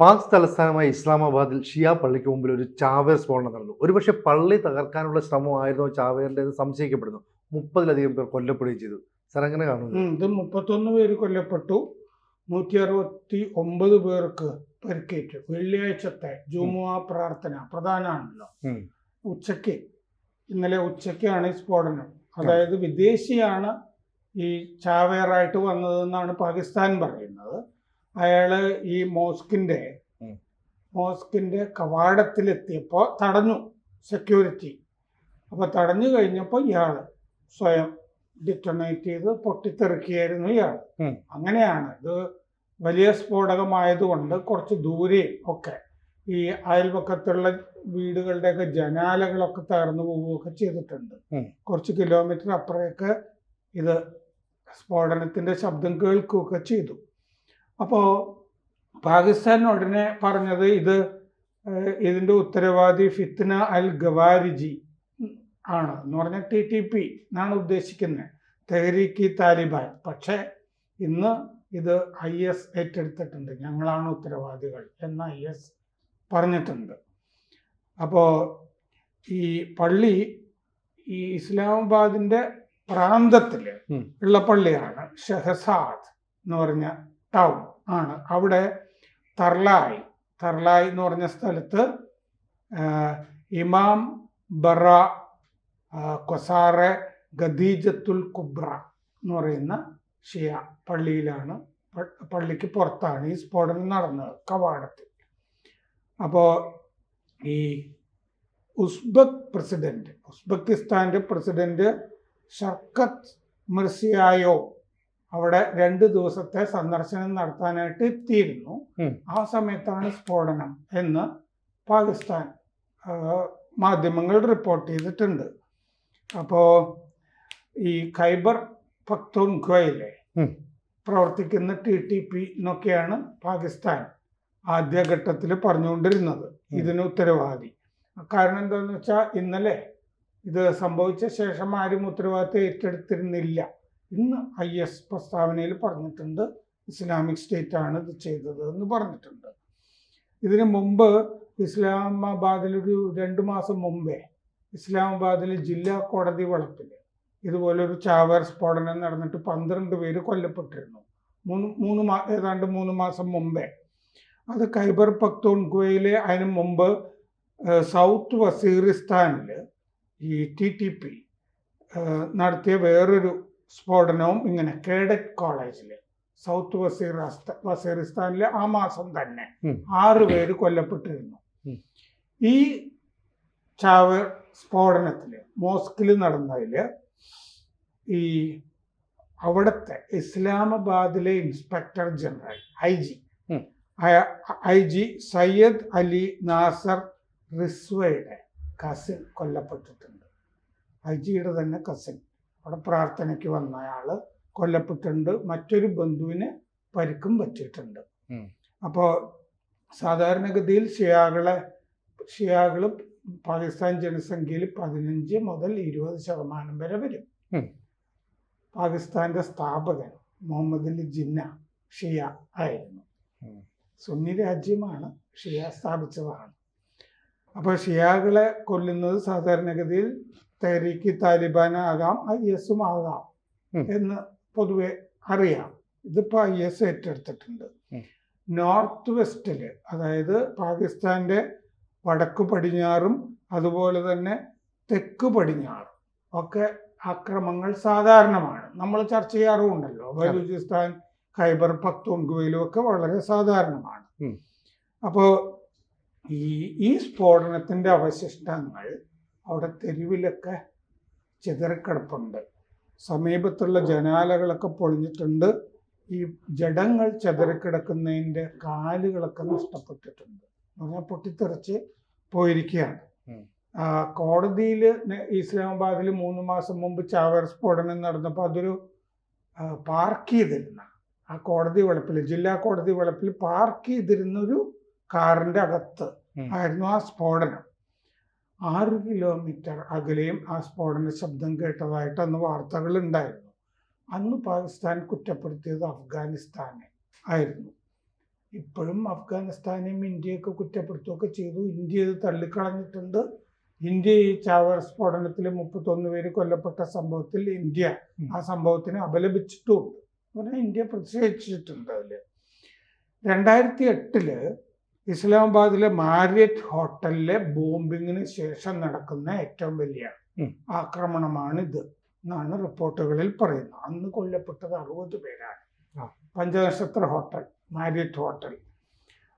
പാക് തലസ്ഥാനമായ ഇസ്ലാമാബാദിൽ ഷിയ പള്ളിക്ക് മുമ്പിൽ ഒരു ചാവേർ സ്ഫോടനം നടന്നു. ഒരുപക്ഷെ പള്ളി തകർക്കാനുള്ള ശ്രമമായിരുന്നോ ചാവേറിന്റെ സംശയിക്കപ്പെടുന്നു. മുപ്പതിലധികം പേർ കൊല്ലപ്പെടുകയും ചെയ്തു. സാർ അങ്ങനെ കാണുന്നു? ഇത് മുപ്പത്തൊന്ന് പേര് കൊല്ലപ്പെട്ടു. നൂറ്റി അറുപത്തി ഒമ്പത് പേർക്ക് പരിക്കേറ്റു. വെള്ളിയാഴ്ചത്തെ ജുമുഅ പ്രാർത്ഥന പ്രധാനമാണല്ലോ. ഉച്ചയ്ക്ക് ഉച്ചയ്ക്ക്. ഇന്നലെ ഉച്ചയ്ക്കാണ് ഈ സ്ഫോടനം. അതായത് വിദേശിയാണ് ഈ ചാവേറായിട്ട് വന്നതെന്നാണ് പാകിസ്ഥാൻ പറയുന്നത്. അയാൾ ഈ മോസ്കിന്റെ. മോസ്കിന്റെ കവാടത്തിലെത്തിയപ്പോൾ തടഞ്ഞു സെക്യൂരിറ്റി അപ്പോൾ തടഞ്ഞു കഴിഞ്ഞപ്പോൾ ഇയാൾ സ്വയം ഡിറ്റണേറ്റ് ചെയ്ത് പൊട്ടിത്തെറിക്കുകയായിരുന്നു ഇയാൾ. അങ്ങനെയാണ്. ഇത് വലിയ സ്ഫോടകമായതുകൊണ്ട് കുറച്ച് ദൂരെയും ഒക്കെ ഈ അയൽപക്കത്തുള്ള വീടുകളുടെയൊക്കെ ജനാലകളൊക്കെ തകർന്നു പോവുകയൊക്കെ ചെയ്തിട്ടുണ്ട്. കുറച്ച് കിലോമീറ്റർ അപ്പുറമൊക്കെ ഇത് സ്ഫോടനത്തിന്റെ ശബ്ദം കേൾക്കുകയൊക്കെ ചെയ്തു. അപ്പോൾ പാകിസ്ഥാൻ ഉടനെ പറഞ്ഞത് ഇത് ഇതിന്റെ ഇതിന്റെ ഉത്തരവാദി ഫിത്ന അൽ ഗവാരിജി ആണ് എന്ന് പറഞ്ഞാൽ ടി ടി പി എന്നാണ് ഉദ്ദേശിക്കുന്നത് തെഹരീക്ക് താലിബാൻ. പക്ഷേ ഇന്ന് ഇത് ഐ എസ് ഏറ്റെടുത്തിട്ടുണ്ട്. ഞങ്ങളാണ് ഉത്തരവാദികൾ എന്ന് ഐ എസ് പറഞ്ഞിട്ടുണ്ട്. അപ്പോൾ ഈ പള്ളി ഈ ഇസ്ലാമാബാദിന്റെ പ്രാന്തത്തിൽ ഉള്ള പള്ളിയാണ് ഷെഹസാദ് എന്ന് പറഞ്ഞ ടൗൺ ആണ്. അവിടെ തർലായ് തർലായ് എന്ന് പറഞ്ഞ സ്ഥലത്ത് ഇമാം ബറ കൊസാറെ ഖദീജത്തുൽ കുബ്ര എന്ന് പറയുന്ന ഷിയ പള്ളിയിലാണ് പള്ളിക്ക് പുറത്താണ് ഈ സ്ഫോടനം നടന്നത് കവാടത്തിൽ. അപ്പോൾ ഈ ഉസ്ബക് പ്രസിഡന്റ് ഉസ്ബെക്കിസ്ഥാന്റെ പ്രസിഡന്റ് ഷർക്കത്ത് മിർസിയായോ അവിടെ രണ്ട് ദിവസത്തെ സന്ദർശനം നടത്താനായിട്ട് എത്തിയിരുന്നു. ആ സമയത്താണ് സ്ഫോടനം എന്ന് പാകിസ്ഥാൻ മാധ്യമങ്ങൾ റിപ്പോർട്ട് ചെയ്തിട്ടുണ്ട്. അപ്പോ ഈ ഖൈബർ പക്തൂൺഖ്വയിലെ ഉം. പ്രവർത്തിക്കുന്ന ടി ടി പി എന്നൊക്കെയാണ് പാകിസ്ഥാൻ ആദ്യഘട്ടത്തിൽ പറഞ്ഞുകൊണ്ടിരുന്നത്. ഇതിന് ഉത്തരവാദി. കാരണം എന്താണെന്ന് വെച്ചാൽ ഇന്നലെ ഇത് സംഭവിച്ച ശേഷം ആരും ഉത്തരവാദിത്തം ഏറ്റെടുത്തിരുന്നില്ല. ഇന്ന് ഐ എസ് പ്രസ്താവനയിൽ പറഞ്ഞിട്ടുണ്ട് ഇസ്ലാമിക് സ്റ്റേറ്റ് ആണ് ഇത് ചെയ്തത് എന്ന് പറഞ്ഞിട്ടുണ്ട്. ഇതിനു മുമ്പ് ഇസ്ലാമാബാദിലൊരു രണ്ട് മാസം മുമ്പേ ഇസ്ലാമാബാദിൽ ജില്ലാ കോടതി വളപ്പിൽ ഇതുപോലൊരു ചാവേർ സ്ഫോടനം നടന്നിട്ട് പന്ത്രണ്ട് പേര് കൊല്ലപ്പെട്ടിരുന്നു. മൂന്ന് മൂന്ന് മാ ഏതാണ്ട് മൂന്ന് മാസം മുമ്പേ. അത് ഖൈബർ പക്തൂൺഖ്വയിലെ അതിന് മുമ്പ് സൗത്ത് വസീറിസ്ഥാനിൽ ഈ ടി ടി പി നടത്തിയ വേറൊരു സ്ഫോടനവും ഇങ്ങനെ കേഡറ്റ് കോളേജിൽ സൗത്ത് വസീറാസ്ത വസീറിസ്ഥാനിലെ ആ മാസം തന്നെ. ആറ് പേര് കൊല്ലപ്പെട്ടിരുന്നു ഈ ചാവ സ്ഫോടനത്തിൽ മോസ്കിൽ നടന്നതിൽ ഈ അവിടുത്തെ ഇസ്ലാമാബാദിലെ inspector general I G. I G Syed Ali Nasir റിസ്വയുടെ cousin കൊല്ലപ്പെട്ടിട്ടുണ്ട് ഐ ജിയുടെ തന്നെ കസിൻ അവിടെ പ്രാർത്ഥനയ്ക്ക് വന്ന അയാൾ കൊല്ലപ്പെട്ടിട്ടുണ്ട്. മറ്റൊരു ബന്ധുവിന് പരിക്കും പറ്റിയിട്ടുണ്ട്. അപ്പോ അപ്പോൾ സാധാരണഗതിയിൽ ഷിയാകളെ ഷിയാകൾ പാകിസ്ഥാൻ ജനസംഖ്യയിൽ പതിനഞ്ച് മുതൽ ഇരുപത് ശതമാനം വരെ വരും. പാകിസ്ഥാന്റെ സ്ഥാപകൻ മുഹമ്മദ് അലി ജിന്ന ഷിയ ആയിരുന്നു. സുന്നി രാജ്യമാണ് ഷിയ സ്ഥാപിച്ചതാണ്. അപ്പോൾ ഷിയാകളെ കൊല്ലുന്നത് സാധാരണഗതിയിൽ തെഹരീക്ക് താലിബാൻ ആകാം ഐ എസും ആകാം എന്ന് പൊതുവെ അറിയാം. ഇതിപ്പോൾ ഐ എസ് ഏറ്റെടുത്തിട്ടുണ്ട്. നോർത്ത് വെസ്റ്റിൽ അതായത് പാകിസ്ഥാന്റെ വടക്ക് പടിഞ്ഞാറും അതുപോലെ തന്നെ തെക്ക് പടിഞ്ഞാറും ഒക്കെ അക്രമങ്ങൾ സാധാരണമാണ്. നമ്മൾ ചർച്ച ചെയ്യാറുമുണ്ടല്ലോ ബലൂചിസ്ഥാൻ ഖൈബർ പക്തൂൺഖുവയിലും ഒക്കെ വളരെ സാധാരണമാണ്. അപ്പോൾ ഈ ഈ സ്ഫോടനത്തിന്റെ അവശിഷ്ടങ്ങൾ അവിടെ തെരുവിലൊക്കെ ചിതറിക്കിടപ്പുണ്ട്. സമീപത്തുള്ള ജനാലകളൊക്കെ പൊളിഞ്ഞിട്ടുണ്ട്. ഈ ജഡങ്ങൾ ചിതറിക്കിടക്കുന്നതിന്റെ കാലുകളൊക്കെ നഷ്ടപ്പെട്ടിട്ടുണ്ട്. പറഞ്ഞാൽ പൊട്ടിത്തെറിച്ച് പോയിരിക്കുകയാണ്. കോടതിയിൽ ഇസ്ലാമാബാദിൽ മൂന്ന് മാസം മുമ്പ് ചാവേർ സ്ഫോടനം നടന്നപ്പോൾ അതൊരു പാർക്ക് ചെയ്തിരുന്ന ആ കോടതി വളപ്പിൽ ജില്ലാ കോടതി വളപ്പിൽ പാർക്ക് ചെയ്തിരുന്ന ഒരു കാറിന്റെ അകത്ത് ആയിരുന്നു ആ സ്ഫോടനം. ആറ് കിലോമീറ്റർ അകലെയും ആ സ്ഫോടന ശബ്ദം കേട്ടതായിട്ട് അന്ന് വാർത്തകൾ ഉണ്ടായിരുന്നു അന്ന് പാകിസ്ഥാൻ കുറ്റപ്പെടുത്തിയത് അഫ്ഗാനിസ്ഥാനെ ആയിരുന്നു. ഇപ്പോഴും അഫ്ഗാനിസ്ഥാനെയും ഇന്ത്യയൊക്കെ കുറ്റപ്പെടുത്തുകയൊക്കെ ചെയ്തു. ഇന്ത്യ ഇത് തള്ളിക്കളഞ്ഞിട്ടുണ്ട്. ഇന്ത്യ ഈ ചാവർ സ്ഫോടനത്തിൽ മുപ്പത്തൊന്ന് പേര് കൊല്ലപ്പെട്ട സംഭവത്തിൽ ഇന്ത്യ ആ സംഭവത്തിനെ അപലപിച്ചിട്ടുമുണ്ട് പറഞ്ഞാൽ ഇന്ത്യ പ്രതിഷേധിച്ചിട്ടുണ്ട് അതിൽ രണ്ടായിരത്തി എട്ടിൽ ഇസ്ലാമാബാദിലെ മാരിയറ്റ് ഹോട്ടലിലെ ബോംബിങ്ങിന് ശേഷം നടക്കുന്ന ഏറ്റവും വലിയ ആക്രമണമാണ് ആക്രമണമാണിത് എന്നാണ് റിപ്പോർട്ടുകളിൽ പറയുന്നത്. അന്ന് കൊല്ലപ്പെട്ടത് അറുപത് പേരാണ്. പഞ്ചനക്ഷത്ര ഹോട്ടൽ മാരിയറ്റ് ഹോട്ടൽ.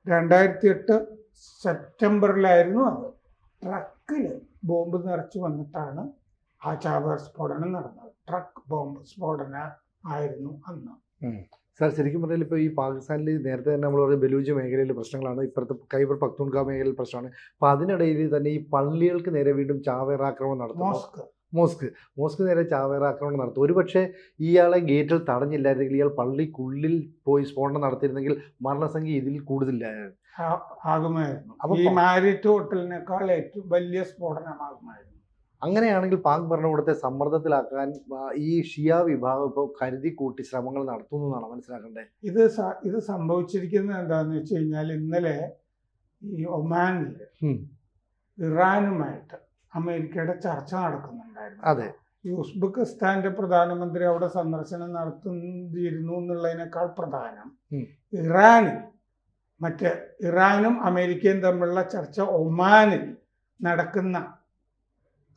രണ്ടായിരത്തി എട്ട് സെപ്റ്റംബറിലായിരുന്നു അത്. ട്രക്കിൽ ബോംബ് നിറച്ച് വന്നിട്ടാണ് ആ ചാവർ സ്ഫോടനം നടന്നത്. ട്രക്ക് ബോംബ് സ്ഫോടന ആയിരുന്നു അന്ന്. സാർ ശരിക്കും പറഞ്ഞാൽ ഇപ്പോൾ ഈ പാകിസ്ഥാനിൽ നേരത്തെ തന്നെ നമ്മൾ പറഞ്ഞ ബലൂജ് മേഖലയിൽ പ്രശ്നങ്ങളാണ്. ഇപ്പുറത്തെ കൈബർ പക്തൂൺഖ മേഖലയിൽ പ്രശ്നമാണ്. അപ്പോൾ അതിനിടയിൽ തന്നെ ഈ പള്ളികൾക്ക് നേരെ വീണ്ടും ചാവേർ ആക്രമണം നടത്തുന്നു. മോസ്ക്. മോസ്ക്. മോസ്ക് നേരെ ചാവേർ ആക്രമണം നടത്തും ഒരുപക്ഷെ ഇയാളെ ഗേറ്റിൽ തടഞ്ഞില്ലായിരുന്നെങ്കിൽ ഇയാൾ പള്ളിക്കുള്ളിൽ പോയി സ്ഫോടനം നടത്തിയിരുന്നെങ്കിൽ മരണസംഖ്യ ഇതിൽ കൂടുതലില്ലായിരുന്നു. ആകുമായിരുന്നു. അപ്പൊ ഈ മാരിറ്റ് ഹോട്ടലിനേക്കാൾ ഏറ്റവും വലിയ സ്ഫോടനമാകുമായിരുന്നു. അങ്ങനെയാണെങ്കിൽ പാക് ഭരണകൂടത്തെ സമ്മർദ്ദത്തിലാക്കാൻ ഈ ഷിയ വിഭാഗം ഇപ്പോൾ കരുതി കൂട്ടി ശ്രമങ്ങൾ നടത്തുന്നു എന്നാണ് മനസ്സിലാക്കേണ്ടത്? ഇത് ഇത് സംഭവിച്ചിരിക്കുന്നത് എന്താണെന്ന് വെച്ച് കഴിഞ്ഞാൽ ഇന്നലെ ഈ ഒമാനിൽ. ഇറാനുമായിട്ട് അമേരിക്കയുടെ ചർച്ച നടക്കുന്നുണ്ടായിരുന്നു. അതെ. ഈ ഉസ്ബെക്കിസ്ഥാന്റെ പ്രധാനമന്ത്രി അവിടെ സന്ദർശനം നടത്തുന്നിരുന്നു എന്നുള്ളതിനേക്കാൾ പ്രധാനം ഇറാനിൽ മറ്റ് ഇറാനും അമേരിക്കയും തമ്മിലുള്ള ചർച്ച ഒമാനിൽ നടക്കുന്ന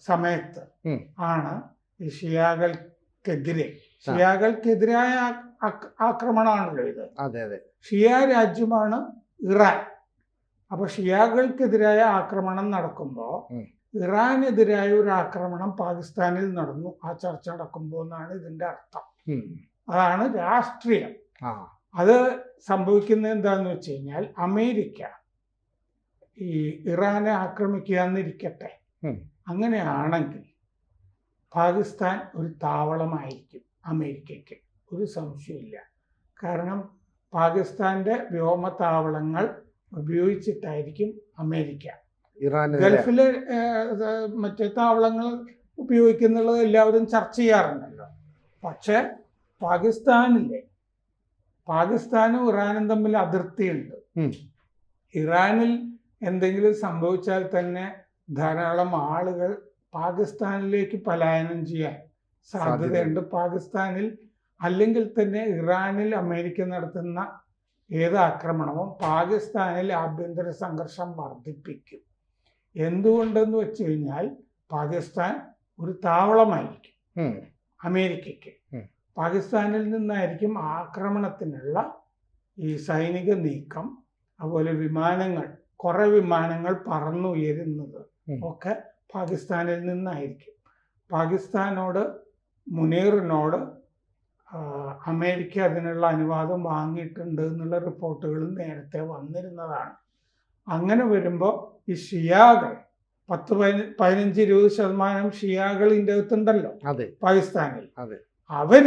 സമയത്ത് ആണ് ഈ ഷിയാകൾക്കെതിരെ ഷിയാകൾക്കെതിരായ ആക്രമണമാണല്ലോ ഇത്. അതെ അതെ. ഷിയ രാജ്യമാണ് ഇറാൻ. അപ്പൊ ഷിയാകൾക്കെതിരായ ആക്രമണം നടക്കുമ്പോൾ. ഇറാനെതിരായ ഒരു ആക്രമണം പാകിസ്ഥാനിൽ നടന്നു. ആ ചർച്ച നടക്കുമ്പോൾ എന്നാണ് ഇതിന്റെ അർത്ഥം. അതാണ് രാഷ്ട്രീയം. അത് സംഭവിക്കുന്നത് എന്താന്ന് വെച്ച് കഴിഞ്ഞാൽ അമേരിക്ക ഈ ഇറാനെ ആക്രമിക്കുക എന്നിരിക്കട്ടെ. അങ്ങനെയാണെങ്കിൽ പാകിസ്ഥാൻ ഒരു താവളമായിരിക്കും അമേരിക്കയ്ക്ക്. ഒരു സംശയമില്ല കാരണം പാകിസ്ഥാന്റെ വ്യോമതാവളങ്ങൾ ഉപയോഗിച്ചിട്ടായിരിക്കും അമേരിക്ക. ഗൾഫിലെ മറ്റേ താവളങ്ങൾ ഉപയോഗിക്കുന്നുള്ളത് എല്ലാവരും ചർച്ച ചെയ്യാറുണ്ടല്ലോ. പക്ഷെ പാകിസ്ഥാനിലെ പാകിസ്ഥാനും ഇറാനും തമ്മിൽ അതിർത്തിയുണ്ട്. ഇറാനിൽ എന്തെങ്കിലും സംഭവിച്ചാൽ തന്നെ ധാരാളം ആളുകൾ പാകിസ്ഥാനിലേക്ക് പലായനം ചെയ്യാൻ സാധ്യതയുണ്ട്. പാകിസ്ഥാനിൽ അല്ലെങ്കിൽ തന്നെ ഇറാനിൽ അമേരിക്ക നടത്തുന്ന ഏത് ആക്രമണവും പാകിസ്ഥാനിൽ ആഭ്യന്തര സംഘർഷം വർദ്ധിപ്പിക്കും. എന്തുകൊണ്ടെന്ന് വെച്ച് കഴിഞ്ഞാൽ പാകിസ്ഥാൻ ഒരു താവളമായിരിക്കും. അമേരിക്കയ്ക്ക്. പാകിസ്ഥാനിൽ നിന്നായിരിക്കും ആക്രമണത്തിനുള്ള ഈ സൈനിക നീക്കം അതുപോലെ വിമാനങ്ങൾ കുറെ വിമാനങ്ങൾ പറന്നുയരുന്നത്. ഒക്കെ പാകിസ്ഥാനിൽ നിന്നായിരിക്കും. പാകിസ്ഥാനോട് മുനീറിനോട് അമേരിക്ക അതിനുള്ള അനുവാദം വാങ്ങിയിട്ടുണ്ട് എന്നുള്ള റിപ്പോർട്ടുകൾ നേരത്തെ വന്നിരുന്നതാണ്. അങ്ങനെ വരുമ്പോൾ ഈ ഷിയാകൾ പത്ത് പതിന പതിനഞ്ച് ഇരുപത് ശതമാനം ഷിയാകൾ ഇതിന്റെ അകത്തുണ്ടല്ലോ അതെ. പാകിസ്ഥാനിൽ. അതെ. അവർ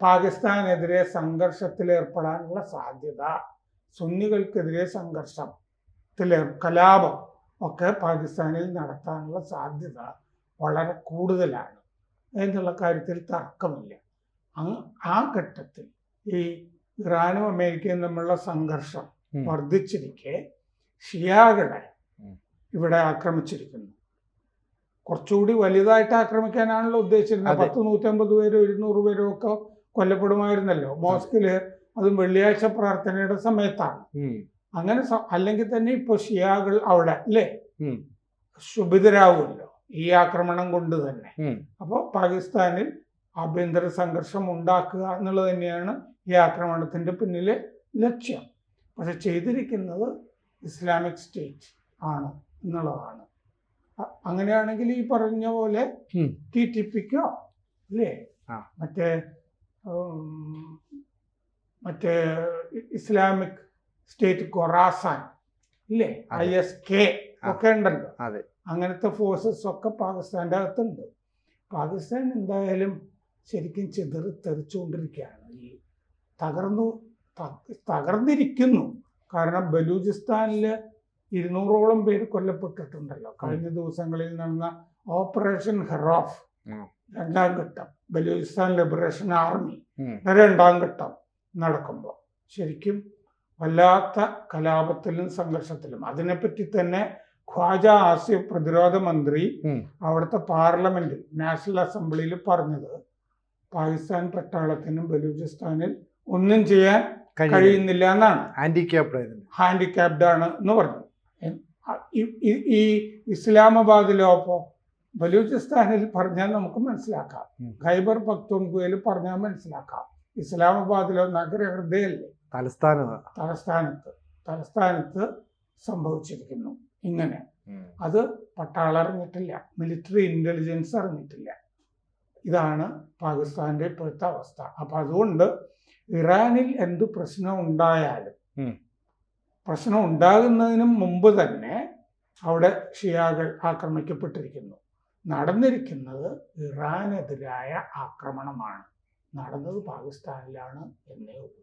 പാകിസ്ഥാനെതിരെ സംഘർഷത്തിൽ ഏർപ്പെടാനുള്ള സാധ്യത സുന്നികൾക്കെതിരെ സംഘർഷത്തിൽ കലാപം ഒക്കെ പാകിസ്ഥാനിൽ നടത്താനുള്ള സാധ്യത വളരെ കൂടുതലാണ് എന്നുള്ള കാര്യത്തിൽ തർക്കമില്ല. ആ ഘട്ടത്തിൽ ഈ ഇറാനും അമേരിക്കയും തമ്മിലുള്ള സംഘർഷം. വർദ്ധിച്ചിരിക്കെ ഷിയാകളെ ഇവിടെ ആക്രമിച്ചിരിക്കുന്നു. കുറച്ചുകൂടി വലുതായിട്ട് ആക്രമിക്കാനാണല്ലോ ഉദ്ദേശിച്ചിരുന്നത്. പത്ത് നൂറ്റമ്പത് പേരോ ഇരുന്നൂറ് പേരോ ഒക്കെ കൊല്ലപ്പെടുമായിരുന്നല്ലോ. മോസ്കിൽ അതും വെള്ളിയാഴ്ച പ്രാർത്ഥനയുടെ സമയത്താണ്. അങ്ങനെ അല്ലെങ്കിൽ തന്നെ ഇപ്പൊ ഷിയാകൾ അവിടെ അല്ലേ. ശുഭിതരാകുമല്ലോ ഈ ആക്രമണം കൊണ്ട് തന്നെ. അപ്പോൾ പാകിസ്ഥാനിൽ ആഭ്യന്തര സംഘർഷം ഉണ്ടാക്കുക എന്നുള്ളത് തന്നെയാണ് ഈ ആക്രമണത്തിന്റെ പിന്നിലെ ലക്ഷ്യം പക്ഷെ ചെയ്തിരിക്കുന്നത് ഇസ്ലാമിക് സ്റ്റേറ്റ് ആണ് എന്നുള്ളതാണ് അങ്ങനെയാണെങ്കിൽ ഈ പറഞ്ഞ പോലെ. ടി ടി പിക്കോ അല്ലേ മറ്റേ മറ്റേ ഇസ്ലാമിക് സ്റ്റേറ്റ് കൊറാസാൻ ഇല്ലേ. ഐ എസ് കെ ഒക്കെ ഉണ്ടല്ലോ. അതെ. അങ്ങനത്തെ ഫോഴ്സസ് ഒക്കെ പാകിസ്ഥാന്റെ അകത്തുണ്ട്. പാകിസ്ഥാൻ എന്തായാലും ശരിക്കും ചിതറി തെറിച്ചുകൊണ്ടിരിക്കുകയാണ്. ഈ തകർന്നു തകർന്നിരിക്കുന്നു. കാരണം ബലൂചിസ്ഥാനിൽ ഇരുന്നൂറോളം പേര് കൊല്ലപ്പെട്ടിട്ടുണ്ടല്ലോ. കഴിഞ്ഞ ദിവസങ്ങളിൽ നടന്ന ഓപ്പറേഷൻ ഹെറോഫ്. രണ്ടാം ഘട്ടം. Balochistan liberation army. രണ്ടാം ഘട്ടം നടക്കുമ്പോൾ ശരിക്കും വല്ലാത്ത കലാപത്തിലും സംഘർഷത്തിലും. അതിനെപ്പറ്റി തന്നെ ഖ്വാജ ആസിഫ് പ്രതിരോധ മന്ത്രി. അവിടുത്തെ പാർലമെന്റിൽ നാഷണൽ അസംബ്ലിയിൽ പറഞ്ഞത് പാകിസ്ഥാൻ പട്ടാളത്തിനും ബലൂചിസ്ഥാനിൽ ഒന്നും ചെയ്യാൻ കഴിയുന്നില്ല. എന്നാണ്. ഹാൻഡിക്യാപ്ഡ് ഹാൻഡിക്യാപ്ഡ് ആണ് എന്ന് പറഞ്ഞു. ഈ- ഇസ്ലാമാബാദിലോ അപ്പോൾ ബലൂചിസ്ഥാനിൽ പറഞ്ഞാൽ നമുക്ക് മനസ്സിലാക്കാം. ഖൈബർ പക്തൂൺകുവയിൽ പറഞ്ഞാൽ മനസ്സിലാക്കാം. ഇസ്ലാമാബാദിലോ നഗരഹൃദയല്ലേ? തലസ്ഥാനമാണ് തലസ്ഥാനത്ത്. തലസ്ഥാനത്ത് സംഭവിച്ചിരിക്കുന്നു. ഇങ്ങനെ. അത് പട്ടാളം അറിഞ്ഞിട്ടില്ല മിലിറ്ററി ഇന്റലിജൻസ് അറിഞ്ഞിട്ടില്ല. ഇതാണ് പാകിസ്ഥാന്റെ ഇപ്പോഴത്തെ അവസ്ഥ. അപ്പൊ അതുകൊണ്ട് ഇറാനിൽ എന്ത് പ്രശ്നം ഉണ്ടായാലും പ്രശ്നം ഉണ്ടാകുന്നതിന് മുമ്പ് തന്നെ അവിടെ ഷിയാകൾ ആക്രമിക്കപ്പെട്ടിരിക്കുന്നു. നടന്നിരിക്കുന്നത് ഇറാനെതിരായ ആക്രമണമാണ്. നടന്നത് പാകിസ്ഥാനിലാണ് എന്നേ ഉള്ളൂ.